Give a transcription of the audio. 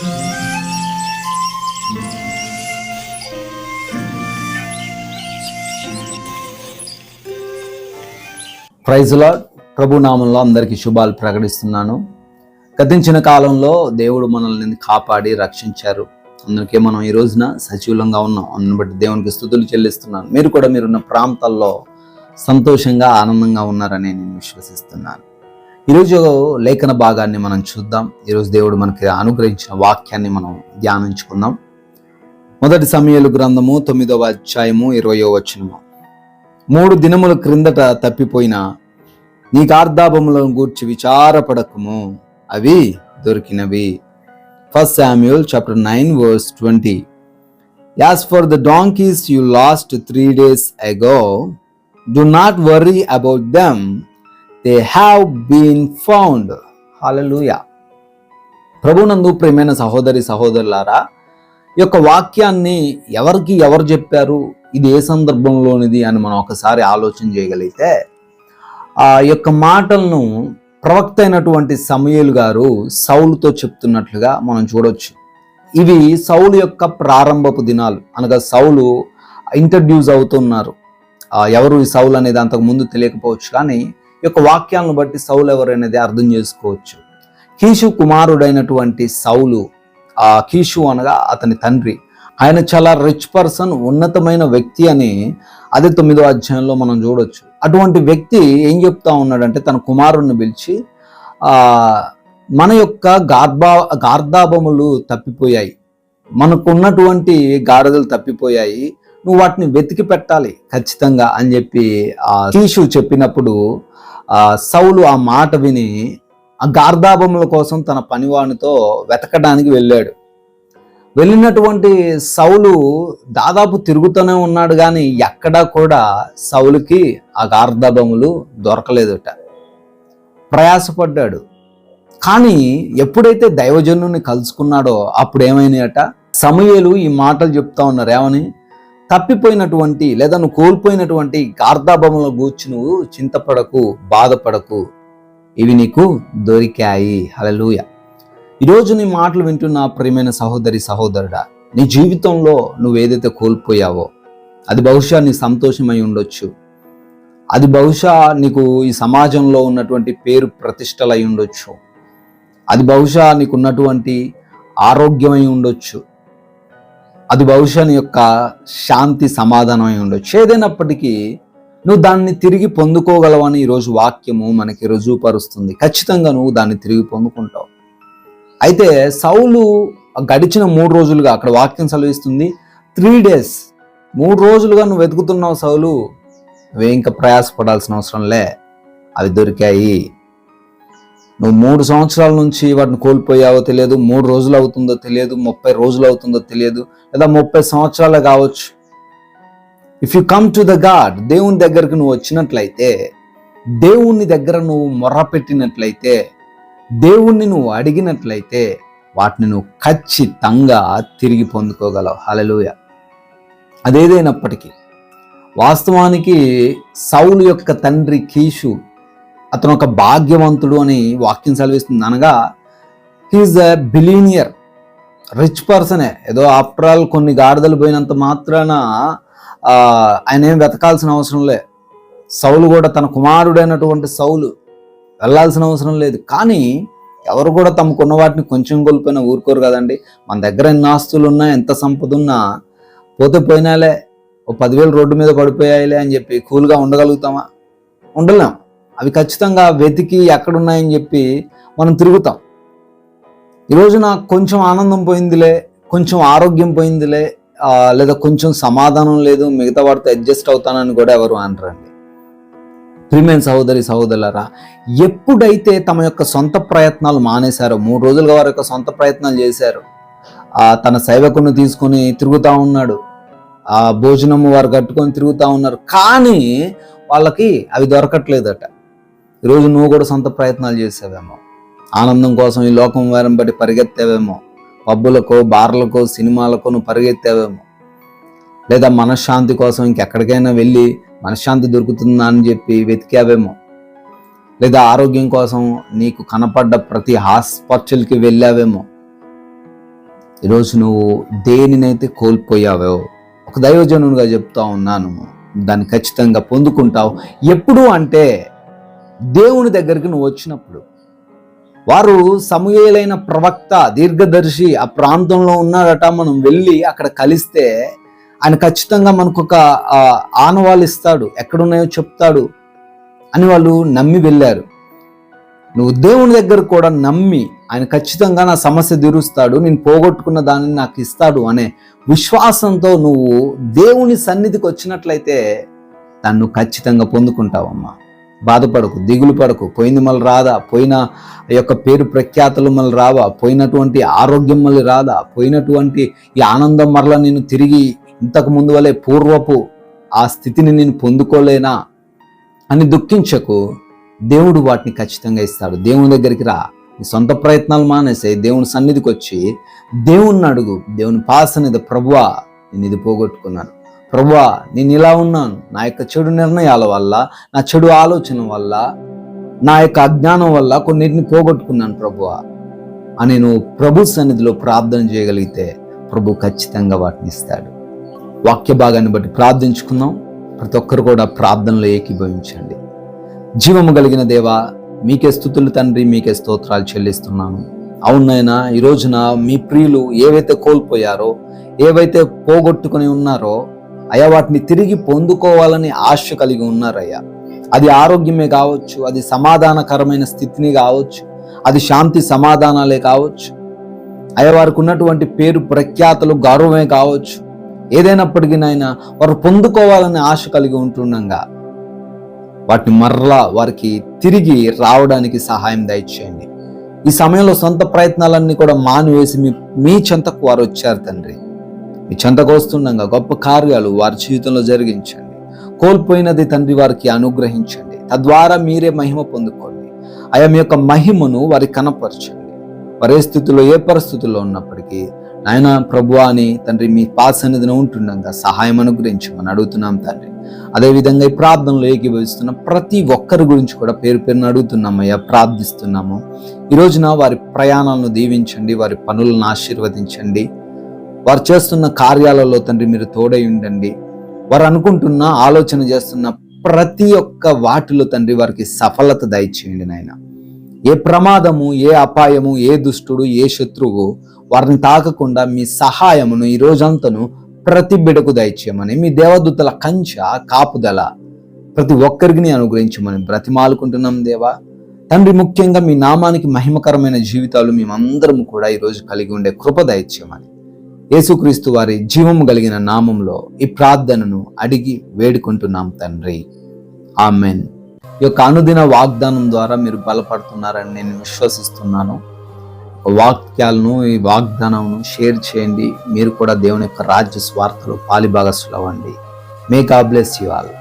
ప్రైజులా ప్రభు నామంలో అందరికీ శుభాలు ప్రకటిస్తున్నాను. గతించిన కాలంలో దేవుడు మనల్ని కాపాడి రక్షించారు. అందుకే మనం ఈ రోజున సజీవులంగా ఉన్నాం. అందుని బట్టి దేవునికి స్థుతులు చెల్లిస్తున్నాను. మీరు కూడా మీరున్న ప్రాంతాల్లో సంతోషంగా ఆనందంగా ఉన్నారని నేను విశ్వసిస్తున్నాను. ఈరోజు లేఖన భాగాన్ని మనం చూద్దాం. ఈరోజు దేవుడు మనకి అనుగ్రహించిన వాక్యాన్ని మనం ధ్యానించుకుందాం. మొదటి సమయాలు గ్రంథము తొమ్మిదవ అధ్యాయము ఇరవయో వచనము. మూడు దినముల క్రిందట తప్పిపోయిన నీ కార్దాభములను గూర్చి విచారపడకము. అవి దొరికినవి. First Samuel chapter nine verse twenty as for the donkeys you lost three days ago do not worry about them they have been found hallelujah ప్రభునందు ప్రేమైన సహోదరి సహోదరులారా ఈ యొక్క వాక్యాన్ని ఎవరికి ఎవరు చెప్పారు? ఇది ఏ సందర్భంలోనిది అని మనం ఒకసారి ఆలోచన చేయగలిగితే ఆ యొక్క మాటలను ప్రవక్త అయినటువంటి సమయలు గారు సౌలుతో చెప్తున్నట్లుగా మనం చూడొచ్చు. ఇవి సౌలు యొక్క ప్రారంభపు దినాలు. అనగా సౌలు ఇంట్రడ్యూస్ అవుతున్నారు. ఎవరు ఈ సౌలు అనేది అంతకు ముందు తెలియకపోవచ్చు కానీ యొక్క వాక్యాలను బట్టి సౌలు ఎవరనేది అర్థం చేసుకోవచ్చు. కీషు కుమారుడైనటువంటి సౌలు ఆ కీషు అనగా అతని తండ్రి. ఆయన చాలా రిచ్ పర్సన్ ఉన్నతమైన వ్యక్తి అని అదే తొమ్మిదో అధ్యాయంలో మనం చూడొచ్చు. అటువంటి వ్యక్తి ఏం చెప్తా ఉన్నాడంటే తన కుమారుణ్ణి పిలిచి మన యొక్క గార్భా గార్ధాభములు తప్పిపోయాయి. మనకున్నటువంటి గాడిదలు తప్పిపోయాయి. నువ్వు వాటిని వెతికి పెట్టాలి ఖచ్చితంగా అని చెప్పి ఆ కీషు చెప్పినప్పుడు ఆ సౌలు ఆ మాట విని ఆ గార్ధాభముల కోసం తన పనివానితో వెతకడానికి వెళ్ళాడు. వెళ్ళినటువంటి సౌలు దాదాపు తిరుగుతూనే ఉన్నాడు కానీ ఎక్కడా కూడా సౌలుకి ఆ గార్ధాభములు దొరకలేదుట. ప్రయాసపడ్డాడు. కానీ ఎప్పుడైతే దైవజనుని కలుసుకున్నాడో అప్పుడు ఏమైనాయట సమయలు ఈ మాటలు చెప్తా ఉన్నారు. ఏమని? తప్పిపోయినటువంటి లేదా నువ్వు కోల్పోయినటువంటి గార్ధాబముల గూర్చి నువ్వు చింతపడకు బాధపడకు. ఇవి నీకు దొరికాయి. హలలుయ ఈరోజు నీ మాటలు వింటున్న ప్రియమైన సహోదరి సహోదరుడా నీ జీవితంలో నువ్వు ఏదైతే కోల్పోయావో అది బహుశా నీ సంతోషమై ఉండొచ్చు. అది బహుశా నీకు ఈ సమాజంలో ఉన్నటువంటి పేరు ప్రతిష్టలై ఉండొచ్చు. అది బహుశా నీకున్నటువంటి ఆరోగ్యమై ఉండొచ్చు. అది బహుశా నీ యొక్క శాంతి సమాధానం అయి ఉండొచ్చు. ఏదైనప్పటికీ నువ్వు దాన్ని తిరిగి పొందుకోగలవని ఈరోజు వాక్యము మనకి రుజువుపరుస్తుంది. ఖచ్చితంగా నువ్వు దాన్ని తిరిగి పొందుకుంటావు. అయితే సౌలు గడిచిన మూడు రోజులుగా అక్కడ వాక్యం సెలవిస్తుంది. త్రీ డేస్ మూడు రోజులుగా నువ్వు వెతుకుతున్నావు సౌలు. నువ్వే ఇంకా ప్రయాసపడాల్సిన అవసరం లే. అవి దొరికాయి. నువ్వు మూడు సంవత్సరాల నుంచి వాటిని కోల్పోయావో తెలియదు మూడు రోజులు అవుతుందో తెలియదు ముప్పై రోజులు అవుతుందో తెలియదు లేదా ముప్పై సంవత్సరాలు కావచ్చు. If you come to the God దేవుని దగ్గరకు నువ్వు వచ్చినట్లయితే దేవుని దగ్గర నువ్వు మొర్ర పెట్టినట్లయితే దేవుణ్ణి నువ్వు అడిగినట్లయితే వాటిని నువ్వు ఖచ్చితంగా తిరిగి పొందుకోగలవు. హలలుయ అదేదైనప్పటికీ వాస్తవానికి సౌలు యొక్క తండ్రి కీషు అతను ఒక భాగ్యవంతుడు అని వాక్యం సెలవిస్తుంది. అనగా he is a billionaire rich పర్సనే ఏదో ఆఫ్టర్ ఆల్ కొన్ని గాడిదలు పోయినంత మాత్రాన ఆయన ఏం వెతకాల్సిన అవసరం లే. సౌలు కూడా తన కుమారుడైనటువంటి సౌలు వెళ్ళాల్సిన అవసరం లేదు. కానీ ఎవరు కూడా తమకున్న వాటిని కొంచెం కోల్పోయినా ఊరుకోరు కదండి. మన దగ్గర ఎన్ని ఆస్తులు ఉన్నా ఎంత సంపద ఉన్నా పోతే పోయినాలే. ఓ పదివేలు రోడ్డు మీద పడిపోయాయిలే అని చెప్పి కూల్గా ఉండగలుగుతామా? ఉండలేం. అవి ఖచ్చితంగా వెతికి ఎక్కడున్నాయని చెప్పి మనం తిరుగుతాం. ఈరోజు నాకు కొంచెం ఆనందం పోయిందిలే కొంచెం ఆరోగ్యం పోయిందిలే లేదా కొంచెం సమాధానం లేదు మిగతా వాటితో అడ్జస్ట్ అవుతానని కూడా ఎవరు అనరండి. ప్రిమేన్ సహోదరి సహోదరులరా ఎప్పుడైతే తమ యొక్క సొంత ప్రయత్నాలు మానేశారో మూడు రోజులుగా వారి యొక్క సొంత ప్రయత్నాలు చేశారు తన సేవకుని తీసుకొని తిరుగుతూ ఉన్నాడు ఆ భోజనము వారు కట్టుకొని తిరుగుతూ ఉన్నారు కానీ వాళ్ళకి అవి దొరకట్లేదట. ఈరోజు నువ్వు కూడా సొంత ప్రయత్నాలు చేసావేమో. ఆనందం కోసం ఈ లోకం వారం బట్టి పరిగెత్తావేమో. పబ్బులకో బార్లకో సినిమాలకో నువ్వు పరిగెత్తావేమో. లేదా మనశ్శాంతి కోసం ఇంకెక్కడికైనా వెళ్ళి మనశ్శాంతి దొరుకుతుందా అని చెప్పి వెతికావేమో. లేదా ఆరోగ్యం కోసం నీకు కనపడ్డ ప్రతి హాస్పిటల్కి వెళ్ళావేమో. ఈరోజు నువ్వు దేనినైతే కోల్పోయావో ఒక దైవజనునిగా చెప్తా ఉన్నాను. దాన్ని ఖచ్చితంగా పొందుకుంటావు. ఎప్పుడు అంటే దేవుని దగ్గరికి నువ్వు వచ్చినప్పుడు వారు సమూహలైన ప్రవక్త దీర్ఘదర్శి ఆ ప్రాంతంలో ఉన్నారట. మనం వెళ్ళి అక్కడ కలిస్తే ఆయన ఖచ్చితంగా మనకు ఒక ఆనవాళ్ళు ఇస్తాడు. ఎక్కడున్నాయో చెప్తాడు అని వాళ్ళు నమ్మి వెళ్ళారు. నువ్వు దేవుని దగ్గర కూడా నమ్మి ఆయన ఖచ్చితంగా నా సమస్య తీరుస్తాడు నేను పోగొట్టుకున్న దానిని నాకు ఇస్తాడు అనే విశ్వాసంతో నువ్వు దేవుని సన్నిధికి వచ్చినట్లయితే దాన్ని నువ్వు ఖచ్చితంగా పొందుకుంటావమ్మా. బాధపడకు దిగులు పడకు. పోయింది మళ్ళీ రాదా? పోయిన యొక్క పేరు ప్రఖ్యాతలు మళ్ళీ రావా? పోయినటువంటి ఆరోగ్యం మళ్ళీ రాదా? పోయినటువంటి ఈ ఆనందం మరలా నేను తిరిగి ఇంతకు ముందు వలె పూర్వపు ఆ స్థితిని నేను పొందుకోలేనా? అని దుఃఖించకు. దేవుడు వాటిని ఖచ్చితంగా ఇస్తాడు. దేవుని దగ్గరికి రా. నీ సొంత ప్రయత్నాలు మానేసే దేవుని సన్నిధికి వచ్చి దేవుణ్ణి అడుగు. దేవుని పాసనిది ప్రభువా. నేను ఇది పోగొట్టుకున్నాను. ప్రభువా నేను ఇలా ఉన్నాను. నా యొక్క చెడు నిర్ణయాల వల్ల నా చెడు ఆలోచన వల్ల నా యొక్క అజ్ఞానం వల్ల కొన్నిటిని పోగొట్టుకున్నాను ప్రభువా అని నువ్వు ప్రభు సన్నిధిలో ప్రార్థన చేయగలిగితే ప్రభు ఖచ్చితంగా వాటిని ఇస్తాడు. వాక్య భాగాన్ని బట్టి ప్రార్థించుకుందాం. ప్రతి ఒక్కరు కూడా ప్రార్థనలో ఏకీభవించండి. జీవము కలిగిన దేవా మీకే స్థుతులు తండ్రి మీకే స్తోత్రాలు చెల్లిస్తున్నాను. అవునైనా ఈ రోజున మీ ప్రియులు ఏవైతే కోల్పోయారో ఏవైతే పోగొట్టుకుని ఉన్నారో అయ్యా వాటిని తిరిగి పొందుకోవాలని ఆశ కలిగి ఉన్నారయ్యా. అది ఆరోగ్యమే కావచ్చు అది సమాధానకరమైన స్థితిని కావచ్చు అది శాంతి సమాధానాలే కావచ్చు. అయ్యా వారికి ఉన్నటువంటి పేరు ప్రఖ్యాతలు గౌరవమే కావచ్చు. ఏదైనప్పటికీ నాయన వారు పొందుకోవాలని ఆశ కలిగి ఉంటుండగా వాటిని మరలా వారికి తిరిగి రావడానికి సహాయం దయచేయండి. ఈ సమయంలో సొంత ప్రయత్నాలన్నీ కూడా మానివేసి మీ మీ చెంతకు వారు వచ్చారు తండ్రి. మీ చెంతకు వస్తుండగా గొప్ప కార్యాలు వారి జీవితంలో జరిగించండి. కోల్పోయినది తండ్రి వారికి అనుగ్రహించండి. తద్వారా మీరే మహిమ పొందుకోండి. ఆయా మీ యొక్క మహిమను వారికి కనపరచండి. వారు ఏ స్థితిలో ఏ పరిస్థితుల్లో ఉన్నప్పటికీ నాయన ప్రభువా అని తండ్రి మీ పాసన్నిధిన ఉంటుండగా సహాయం అనుగ్రహించమని అడుగుతున్నాం తండ్రి. అదేవిధంగా ఈ ప్రార్థనలో ఏకీభవిస్తున్న ప్రతి ఒక్కరి గురించి కూడా పేరు పేరున అడుగుతున్నామయ్యా ప్రార్థిస్తున్నాము. ఈ రోజున వారి ప్రయాణాలను దీవించండి వారి పనులను ఆశీర్వదించండి. వారు చేస్తున్న కార్యాలలో తండ్రి మీరు తోడై ఉండండి. వారు అనుకుంటున్న ఆలోచన చేస్తున్న ప్రతి ఒక్క వాటిలో తండ్రి వారికి సఫలత దయచేయండి నాయన. ఏ ప్రమాదము ఏ అపాయము ఏ దుష్టుడు ఏ శత్రువు వారిని తాకకుండా మీ సహాయమును ఈ రోజంతను ప్రతి బిడకు దయచేయమని మీ దేవదూతల కంచ కాపుదల ప్రతి ఒక్కరికి అనుగ్రహించమని బ్రతిమాలుకుంటున్నాం దేవా. తండ్రి ముఖ్యంగా మీ నామానికి మహిమకరమైన జీవితాలు మేమందరం కూడా ఈరోజు కలిగి ఉండే కృప దయచేయమని. యేసుక్రీస్తు వారి జీవము కలిగిన నామంలో ఈ ప్రార్థనను అడిగి వేడుకుంటున్నాం తండ్రి. ఆమెన్. ఈ యొక్క అనుదిన వాగ్దానం ద్వారా మీరు బలపడుతున్నారని నేను విశ్వసిస్తున్నాను. వాక్యాలను ఈ వాగ్దానంను షేర్ చేయండి. మీరు కూడా దేవుని యొక్క రాజ్య స్వార్థలో పాలిభాగస్సులు అవ్వండి మే గా బ్లెస్ యు ఆల్